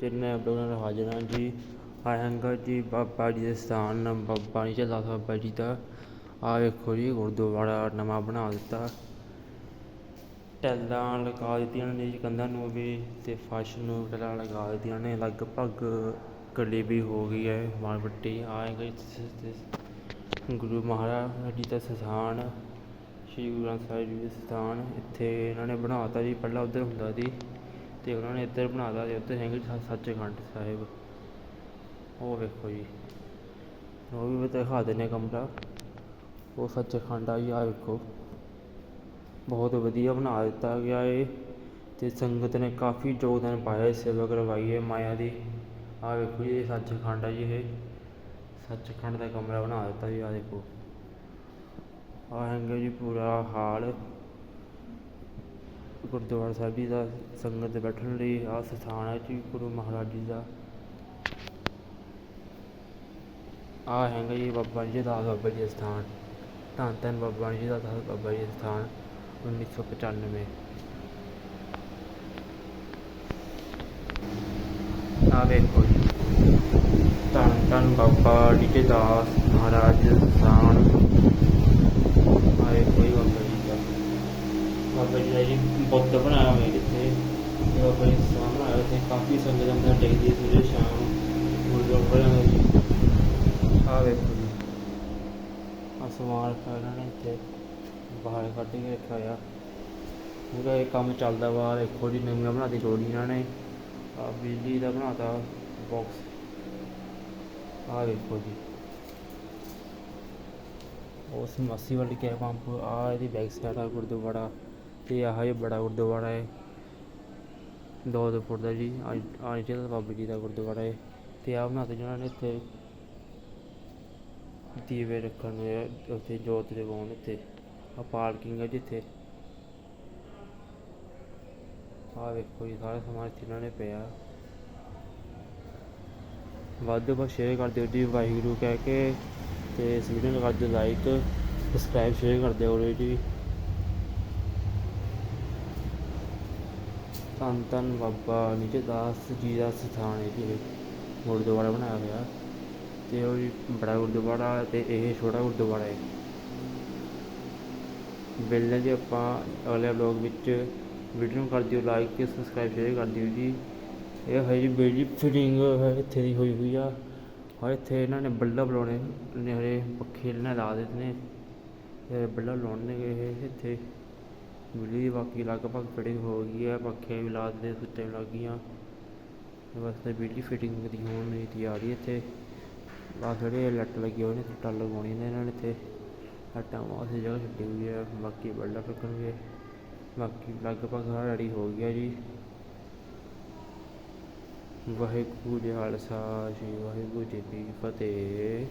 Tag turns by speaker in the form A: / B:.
A: ਜਿੰਨੇ ਬਲੋਗਰ ਹਾਜ਼ਰ ਹਾਂ ਜੀ। ਆਇਆਂਗਾ ਜੀ, ਬਾਬਾ ਜੀ ਦੇ ਸਥਾਨ ਬਾਬਾ ਜੀ ਝੱਲਾ ਬਾਬਾ ਜੀ ਦਾ। ਆ ਵੇਖੋ ਜੀ, ਗੁਰਦੁਆਰਾ ਨਵਾਂ ਬਣਾ ਦਿੱਤਾ। ਟੈਲਾਂ ਲਗਾ ਦਿੱਤੀਆਂ ਨੇ ਜੀ ਕੰਧਾਂ ਨੂੰ ਵੀ ਤੇ ਫਰਸ਼ ਨੂੰ ਟੈਲਾਂ ਲਗਾ ਦਿੱਤੀਆਂ ਨੇ। ਲਗਭਗ ਕਲੀ ਵੀ ਹੋ ਗਈ ਹੈ ਮਾਲ ਪੱਟੀ ਆਏਗਾ ਗੁਰੂ ਮਹਾਰਾਜ ਜੀ ਦਾ ਸਥਾਨ, ਸ਼੍ਰੀ ਗੁਰੂ ਗ੍ਰੰਥ ਸਾਹਿਬ ਜੀ ਦਾ ਸਥਾਨ। ਇੱਥੇ ਇਹਨਾਂ ਨੇ ਬਣਾਤਾ ਜੀ, ਪਹਿਲਾਂ ਉੱਧਰ ਹੁੰਦਾ ਸੀ। ਤੇ ਉਹਨਾਂ ਨੇ ਇੱਧਰ ਬਣਾਤਾ ਤੇ ਉੱਧਰ ਹੈਗੇ ਜੀ ਸੱਚਖੰਡ ਸਾਹਿਬ। ਉਹ ਵੇਖੋ ਜੀ। ਉਹ ਵੀ ਦਿਖਾ ਦਿੰਦੇ ਕਮਰਾ। ਉਹ ਸੱਚਖੰਡ ਆ ਜੀ ਆ ਵੇਖੋ। ਬਹੁਤ ਵਧੀਆ ਬਣਾ ਦਿੱਤਾ ਗਿਆ ਏ ਤੇ ਸੰਗਤ ਨੇ ਕਾਫੀ ਯੋਗਦਾਨ ਪਾਇਆ ਸੇਵਾ ਕਰਵਾਈ ਹੈ ਮਾਇਆ ਦੀ। ਆ ਵੇਖੋ ਜੀ, ਇਹ ਸੱਚਖੰਡ ਆ ਜੀ ਇਹ। ਸੱਚਖੰਡ ਦਾ ਕਮਰਾ ਬਣਾ ਦਿੱਤਾ ਜੀ ਆ ਦੇਖੋ। ਆ ਹੈਗਾ ਜੀ ਪੂਰਾ ਹਾਲ। ਗੁਰਦੁਆਰਾ ਸਾਹਿਬ ਜੀ ਦਾ ਸੰਗਤ ਦੇ ਬੈਠਣ ਲਈ ਆ ਸਥਾਨ ਹੈ ਜੀ, ਗੁਰੂ ਮਹਾਰਾਜ ਜੀ ਦਾ। ਆ ਹੈਗਾ ਜੀ ਬਾਬਾ ਜੀ ਦਾ ਬਾਬਾ ਜੀ ਦਾ ਸਥਾਨ। ਧੰਨ ਧੰਨ ਬਾਬਾ ਜੀ ਦਾ ਬਾਬਾ ਜੀ ਸਥਾਨ 1995 ਆ ਵੇਖੋ ਧੰਨ ਧੰਨ ਬਾਬਾ ਜੀ ਦਾਸ ਮਹਾਰਾਜ ਸਥਾਨ ਆਏ ਕੋਈ ਬਾਬਾ ਜੀ ਦਾ ਬਾਬਾ ਜੀ ਦਾ ਜੀ ਬੁੱਤ ਬਣਾਇਆ ਹੋਇਆ ਕਿੱਥੇ ਤੇ ਬਾਬਾ ਜੀ ਦਾ ਸਥਾਨ ਬਣਾਇਆ ਹੋਇਆ ਇੱਥੇ ਕਾਫੀ ਸੰਗਤ ਅੰਦਰ ਹੈ ਸਵੇਰੇ ਸ਼ਾਮ ਗੁਰਦੁਆਰਾ ਬਣਿਆ ਹੋਇਆ ਜੀ ਆ ਵੇਖੋ ਜੀ। ਆ ਸਮਾਨ ਇਹਨਾਂ ਨੇ ਇੱਥੇ ਬਾਹਰ ਕੱਢ ਕੇ ਰੱਖਿਆ ਹੋਇਆ। ਪੂਰਾ ਇਹ ਕੰਮ ਚੱਲਦਾ ਵਾ ਦੇਖੋ ਜੀ ਨਵੀਆਂ ਬਣਾਤੀ ਰੋੜੀ ਇਹਨਾਂ ਨੇ। ਆ ਬਿਜਲੀ ਦਾ ਬਣਾਤਾ ਬਾਕਸ ਆ ਵੇਖੋ ਜੀ। ਉਸ ਮੱਸੀ ਵਾਲੀ ਕੈ ਪੰਪ ਆ ਇਹਦੀ ਬੈਕ ਸਾਈਡ ਆ ਗੁਰਦੁਆਰਾ ਤੇ ਆਹ ਇਹ ਬੜਾ ਗੁਰਦੁਆਰਾ ਹੈ। ਦੋ ਦਾ ਜੀ ਆ ਜਿਹੜਾ ਬਾਬਾ ਜੀ ਦਾ ਗੁਰਦੁਆਰਾ ਹੈ, ਤੇ ਆ ਬਣਾਤੇ ਜਿਹਨਾਂ ਨੇ ਇੱਥੇ। ਦੀਵੇ ਰੱਖਣ ਨੂੰ ਉੱਥੇ ਜੋਤ ਲਗਾਉਣ ਇੱਥੇ ਆ ਪਾਰਕਿੰਗ ਹੈ ਜਿੱਥੇ ਆ ਵੇਖੋ ਜੀ, ਸਾਰਾ ਸਮਾਨ ਇੱਥੇ ਇਹਨਾਂ ਨੇ ਪਿਆ। ਵੱਧ ਤੋਂ ਵੱਧ ਸ਼ੇਅਰ ਕਰ ਦਿਓ ਜੀ ਵਾਹਿਗੁਰੂ ਕਹਿ ਕੇ, ਤੇ ਇਸ ਵੀਡੀਓ ਨੂੰ ਕਰ ਦਿਓ ਲਾਈਕ ਸਬਸਕ੍ਰਾਈਬ ਸ਼ੇਅਰ ਕਰ ਦਿਓ ਜੀ। ਧੰਨ ਧੰਨ ਬਾਬਾ ਨਿਜ ਦਾਸ ਜੀ ਦਾ ਸਥਾਨ ਹੈ ਜੀ ਗੁਰਦੁਆਰਾ ਬਣਾਇਆ ਹੋਇਆ ਤੇ ਉਹ ਜੀ ਬੜਾ ਗੁਰਦੁਆਰਾ ਤੇ ਇਹ ਛੋਟਾ ਗੁਰਦੁਆਰਾ ਹੈ। ਮਿਲਦੇ ਜੀ, ਆਪਾਂ ਅਗਲੇ ਬਲੌਗ ਵਿੱਚ ਵੀਡੀਓ ਨੂੰ ਕਰ ਦਿਓ ਲਾਈਕ ਤੇ ਸਬਸਕ੍ਰਾਈਬ ਸ਼ੇਅਰ ਕਰ ਦਿਓ ਜੀ। ਇਹ ਹੈ ਜੀ ਬਿਜਲੀ ਫਿਟਿੰਗ ਇੱਥੇ ਦੀ ਹੋਈ ਹੋਈ ਆ। ਔਰ ਇੱਥੇ ਇਹਨਾਂ ਨੇ ਬੱਲਬ ਲਾਉਣੇ ਨੇ ਹਰੇ ਪੱਖੇ ਇਹਨਾਂ ਲਾ ਦਿੱਤੇ ਨੇ। ਇਹ ਬੱਲਬ ਲਾਉਣੇ ਨੇ, ਇਹ ਇੱਥੇ। ਬਿਜਲੀ ਦੀ ਬਾਕੀ ਲਗਭਗ ਫਿਟਿੰਗ ਹੋ ਗਈ ਹੈ, ਪੱਖੇ ਵੀ ਲਾ ਦਿੱਤੇ ਸੁੱਚਾਂ ਵੀ ਲੱਗ ਗਈਆਂ। ਤੇ ਬਸ ਤੇ ਬਿਜਲੀ ਫਿਟਿੰਗ ਦੀ ਹੋਣ ਦੀ ਤਿਆਰੀ ਇੱਥੇ। ਆ ਜਿਹੜੇ ਲੱਟ ਲੱਗੇ ਹੋਏ ਨੇ ਟੱਲ ਲਗਾਉਣੀ ਨੇ ਇਹਨਾਂ ਨੇ ਇੱਥੇ। ਲੱਟਾਂ ਵਾਸਤੇ ਜਗ੍ਹਾ ਛੱਡੀ ਹੋਈ ਹੈ, ਬਾਕੀ ਬੱਲਬ ਲੱਗਣਗੇ ਬਾਕੀ ਲਗਭਗ ਸਾਰਾ ਰੈਡੀ ਹੋ ਗਿਆ ਜੀ। ਵਾਹਿਗੁਰੂ ਜੀ ਖਾਲਸਾ ਜੀ ਵਾਹਿਗੁਰੂ ਜੀ ਕੀ ਫਤਿਹ।